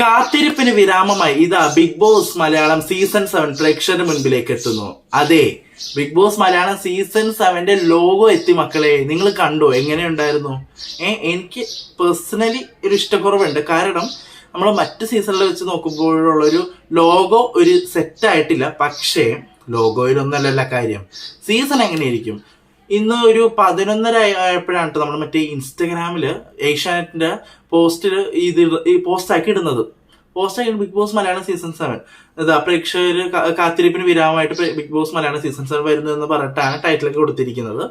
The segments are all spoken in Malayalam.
കാത്തിരിപ്പിന് വിരാമമായി ഇതാ Bigg Boss Malayalam season seven പ്രേക്ഷകരുടെ മുൻപിലേക്ക് എത്തുന്നു. അതെ ബിഗ് ബോസ് മലയാളം സീസൺ സെവന്റെ ലോഗോ എത്തി മക്കളെ. നിങ്ങൾ കണ്ടോ? എങ്ങനെയുണ്ടായിരുന്നു? ഏ എനിക്ക് പേഴ്സണലി ഒരു ഇഷ്ടക്കുറവുണ്ട്. കാരണം നമ്മൾ മറ്റു സീസണിൽ വെച്ച് നോക്കുമ്പോഴുള്ളൊരു ലോഗോ ഒരു സെറ്റ് ആയിട്ടില്ല. പക്ഷേ ലോഗോയിലൊന്നല്ലല്ല കാര്യം. സീസൺ എങ്ങനെയായിരിക്കും ഇന്ന് ഒരു പതിനൊന്നര ആയപ്പോഴാണ് നമ്മൾ മറ്റേ ഇൻസ്റ്റഗ്രാമിൽ ഏഷ്യാനെറ്റിന്റെ പോസ്റ്റിൽ ഇത് ഈ പോസ്റ്റ് ആക്കി ഇടുന്നത്. പോസ്റ്റ് ആക്കി Bigg Boss Malayalam season seven. ഇതാ പ്രേക്ഷകർ കാത്തിരിപ്പിന് വിരാമമായിട്ട് Bigg Boss Malayalam season seven വരുന്നു എന്ന് പറഞ്ഞിട്ടാണ് ടൈറ്റിലൊക്കെ കൊടുത്തിരിക്കുന്നത്.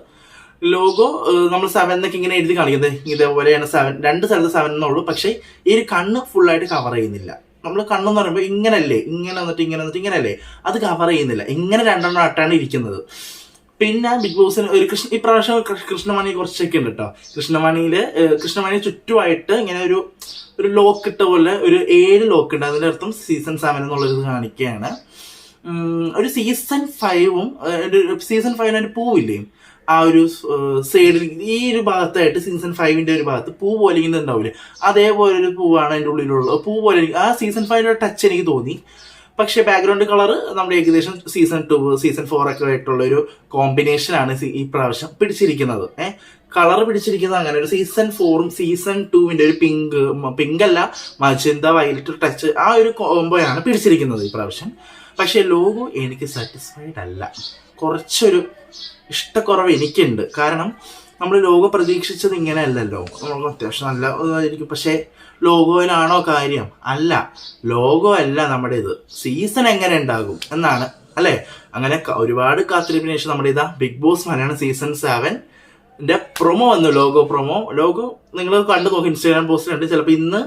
ലോഗോ നമ്മൾ സെവൻ എന്നൊക്കെ ഇങ്ങനെ എഴുതി കാണിക്കുന്നത്. ഇതേപോലെയാണ് സെവൻ രണ്ട് സ്ഥലത്ത് സെവൻ എന്നുള്ളൂ പക്ഷേ ഈ ഒരു കണ്ണ് ഫുള്ളായിട്ട് കവർ ചെയ്യുന്നില്ല. നമ്മൾ കണ്ണെന്ന് പറയുമ്പോൾ ഇങ്ങനല്ലേ ഇങ്ങനെ വന്നിട്ട് ഇങ്ങനെ വന്നിട്ട് ഇങ്ങനല്ലേ അത് കവർ ചെയ്യുന്നില്ല. ഇങ്ങനെ രണ്ടെണ്ണം ആട്ടാണ് ഇരിക്കുന്നത്. പിന്നെ ബിഗ് ബോസിന് ഒരു കൃഷ്ണ ഇപ്രാവശ്യം കൃഷ്ണമണി കുറച്ചൊക്കെ ഉണ്ട് കേട്ടോ കൃഷ്ണമണിയിൽ കൃഷ്ണമണി ചുറ്റുമായിട്ട് ഇങ്ങനെ ഒരു ഒരു ലോക്ക് ഇട്ട പോലെ ഒരു ഏഴ് ലോക്ക് ഉണ്ട്. അതിന്റെ അർത്ഥം സീസൺ സെവൻ എന്നുള്ളത് കാണിക്കുകയാണ്. ഒരു സീസൺ ഫൈവും സീസൺ ഫൈവിന് ഒരു പൂവില്ലേ? ആ ഒരു സൈഡിൽ ഈ ഒരു ഭാഗത്തായിട്ട് സീസൺ ഫൈവിന്റെ ഒരു ഭാഗത്ത് പൂ പോലെ ഇങ്ങനെ ഉണ്ടാവില്ലേ അതേപോലെ ഒരു പൂവാണ് അതിന്റെ ഉള്ളിലുള്ള പൂ പോലെ ആ സീസൺ ഫൈവിന്റെ ടച്ച് എനിക്ക് തോന്നി. പക്ഷെ ബാക്ക്ഗ്രൗണ്ട് കളർ നമ്മുടെ ഏകദേശം സീസൺ ടു സീസൺ ഫോർ ഒക്കെ ആയിട്ടുള്ള ഒരു കോമ്പിനേഷൻ ആണ് ഈ പ്രാവശ്യം പിടിച്ചിരിക്കുന്നത്. ഏഹ് കളർ പിടിച്ചിരിക്കുന്നത് അങ്ങനെ ഒരു സീസൺ ഫോറും സീസൺ ടുവിന്റെ ഒരു പിങ്ക് പിങ്ക് അല്ല മജന്ത വയലറ്റ് ടച്ച് ആ ഒരു കോംബോയാണ് പിടിച്ചിരിക്കുന്നത് ഈ പ്രാവശ്യം. പക്ഷെ ലോഗോ എനിക്ക് സാറ്റിസ്ഫൈഡ് അല്ല. കുറച്ചൊരു ഇഷ്ടക്കുറവ് എനിക്കുണ്ട്. കാരണം നമ്മൾ ലോഗോ പ്രതീക്ഷിച്ചത് ഇങ്ങനെ അല്ലല്ലോ നമുക്ക് അത്യാവശ്യം നല്ല ഇതായിരിക്കും. പക്ഷേ ലോഗോയിലാണോ കാര്യം? അല്ല. ലോഗോ അല്ല നമ്മുടെ ഇത് സീസൺ എങ്ങനെ ഉണ്ടാകും എന്നാണ്. അല്ലേ? അങ്ങനെ ഒരുപാട് കാത്തിരിപ്പിന് ശേഷം നമ്മുടെ ഇതാ Bigg Boss Malayalam season seven ന്റെ പ്രൊമോ വന്നു. Logo promo. ലോഗോ നിങ്ങൾ കണ്ടു നോക്കി. ഇൻസ്റ്റാഗ്രാം പോസ്റ്റിലുണ്ട് ചിലപ്പോൾ ഇന്ന്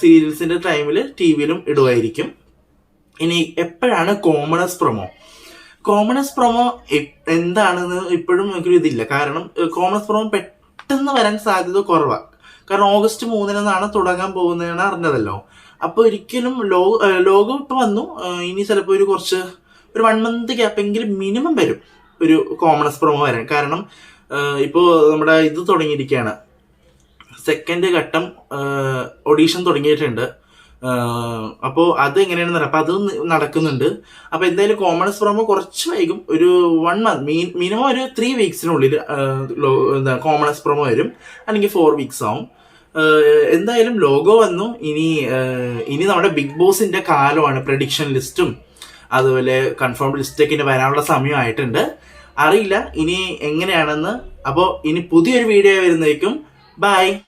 സീരിയൽസിന്റെ ടൈമിൽ ടി വിയിലും ഇടുമായിരിക്കും ഇനി എപ്പോഴാണ് കോമണസ് പ്രൊമോ? കോമണസ് പ്രൊമോ എന്താണെന്ന് ഇപ്പോഴും എനിക്കൊരു ഇതില്ല. കാരണം കോമണസ് പ്രൊമോ പെട്ടെന്ന് വരാൻ സാധ്യത കുറവാണ് കാരണം ഓഗസ്റ്റ് മൂന്നിനാണ് തുടങ്ങാൻ പോകുന്നതെന്ന് അറിഞ്ഞതല്ലോ. അപ്പോൾ ഒരിക്കലും ലോക ലോകം ഇപ്പോൾ വന്നു. ഇനി ചിലപ്പോൾ ഒരു കുറച്ച് ഒരു വൺ മന്ത് ഗ്യാപ്പ് എങ്കിലും മിനിമം വരും ഒരു കോമണസ് പ്രൊമോ വരാൻ. കാരണം ഇപ്പോൾ നമ്മുടെ ഇത് തുടങ്ങിയിരിക്കുകയാണ്. സെക്കൻഡ് ഘട്ടം ഒഡീഷൻ തുടങ്ങിയിട്ടുണ്ട്. അപ്പോൾ അത് എങ്ങനെയാണെന്ന് അറിയാം അപ്പോൾ അത് നടക്കുന്നുണ്ട്. അപ്പോൾ എന്തായാലും കോമൺസ് പ്രൊമോ കുറച്ച് വൈകും. ഒരു വൺ മന്ത് മീൻ മിനിമം ഒരു ത്രീ വീക്സിനുള്ളിൽ എന്താ കോമൺസ് പ്രൊമോ വരും. അല്ലെങ്കിൽ ഫോർ വീക്സ് ആവും. എന്തായാലും ലോഗോ വന്നു. ഇനി ഇനി നമ്മുടെ ബിഗ് ബോസിന്റെ കാലമാണ് പ്രഡിക്ഷൻ ലിസ്റ്റും അതുപോലെ കൺഫേം ലിസ്റ്റൊക്കെ ഇനി വരാനുള്ള സമയമായിട്ടുണ്ട് അറിയില്ല. ഇനി എങ്ങനെയാണെന്ന്. അപ്പോൾ ഇനി പുതിയൊരു വീഡിയോ വരുന്നേക്കും ബൈ